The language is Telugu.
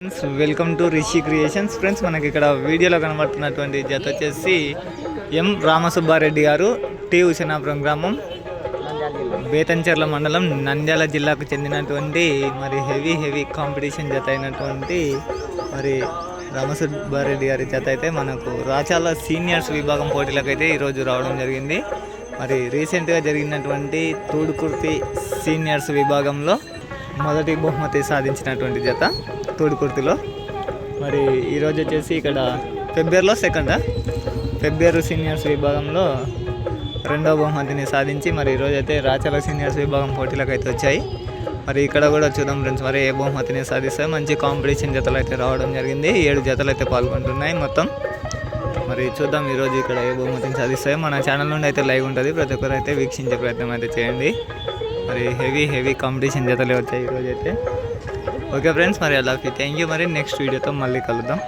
Friends welcome to Rishi creations friends మనకి ఇక్కడ వీడియోలో కనబడుతున్నటువంటి జత వచ్చేసి ఎం రామసుబ్బారెడ్డి గారు టి హుసేనాపురం గ్రామం బేతంచెర్ల మండలం నంద్యాల జిల్లాకు చెందినటువంటి మరి హెవీ హెవీ కాంపిటీషన్ జత అయినటువంటి మరి రామసుబ్బారెడ్డి గారి జత అయితే మనకు రాచాల సీనియర్స్ విభాగం పోటీలకు అయితే ఈరోజు రావడం జరిగింది. మరి రీసెంట్గా జరిగినటువంటి తూడుకుర్తి సీనియర్స్ విభాగంలో మొదటి బహుమతి సాధించినటువంటి జత తోడుకుర్తిలో. మరి ఈరోజు వచ్చేసి ఇక్కడ ఫిబ్రవరిలో సెకండా. ఫిబ్రవరి సీనియర్స్ విభాగంలో రెండవ బహుమతిని సాధించి మరి ఈరోజు అయితే రాచల సీనియర్స్ విభాగం పోటీలకు అయితే వచ్చాయి. మరి ఇక్కడ కూడా చూద్దాం ఫ్రెండ్స్ మరి ఏ బహుమతిని సాధిస్తాయి మంచి కాంపిటీషన్ జతలు అయితే రావడం జరిగింది. ఏడు జతలు అయితే పాల్గొంటున్నాయి మొత్తం. మరి చూద్దాం ఈరోజు ఇక్కడ ఏ బహుమతిని సాధిస్తాయో మన ఛానల్ నుండి అయితే లైవ్ ఉంటుంది. ప్రతి ఒక్కరు అయితే వీక్షించే ప్రయత్నం అయితే చేయండి. మరి హెవీ హెవీ కాంపిటీషన్ జతలే వచ్చాయి ఈరోజు అయితే ఓకే ఫ్రెండ్స్ మరి అలా థ్యాంక్ యూ మరి నెక్స్ట్ వీడియోతో మళ్ళీ కలుద్దాం.